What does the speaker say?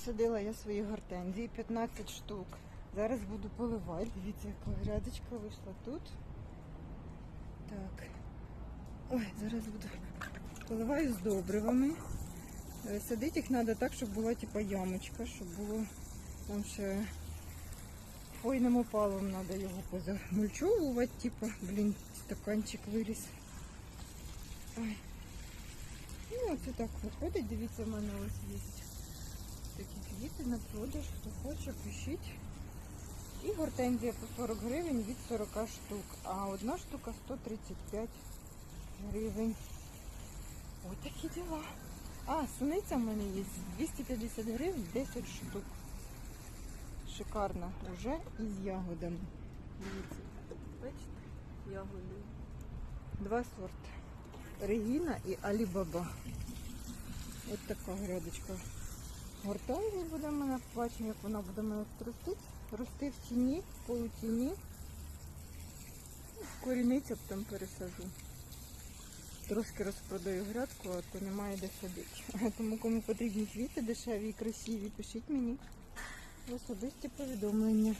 Посадила я свої гортензії 15 штук. Зараз буду поливати. Дивіться, яка грядочка вийшла тут. Так. Ой, зараз буду поливаю з добривами. Е, Садити їх треба так, щоб була типа ямочка, щоб було там ще хвойним опалом треба його позамульчовувати, типа, блін, стаканчик виріс. Ой. Ну, оце так виходить, дивіться, в мене ось є такі квіти на продаж, хто хоче, пишіть. І гортензія по 40 гривень від 40 штук, а одна штука 135 гривень. Ось такі діла. А, суниця в мене є 250 гривень 10 штук. Шикарна, уже із ягодами. Дивіться, бачите, ягоди. Два сорти. Регіна і Алібаба. Ось така грядочка. Гортензія буде в мене, побачимо, як вона буде мене рости. Рости в тіні, в полутіні. Б там пересажу. Трошки розпродаю грядку, а то немає де садити. Тому кому потрібні квіти дешеві і красиві, пишіть мені в особисті повідомлення.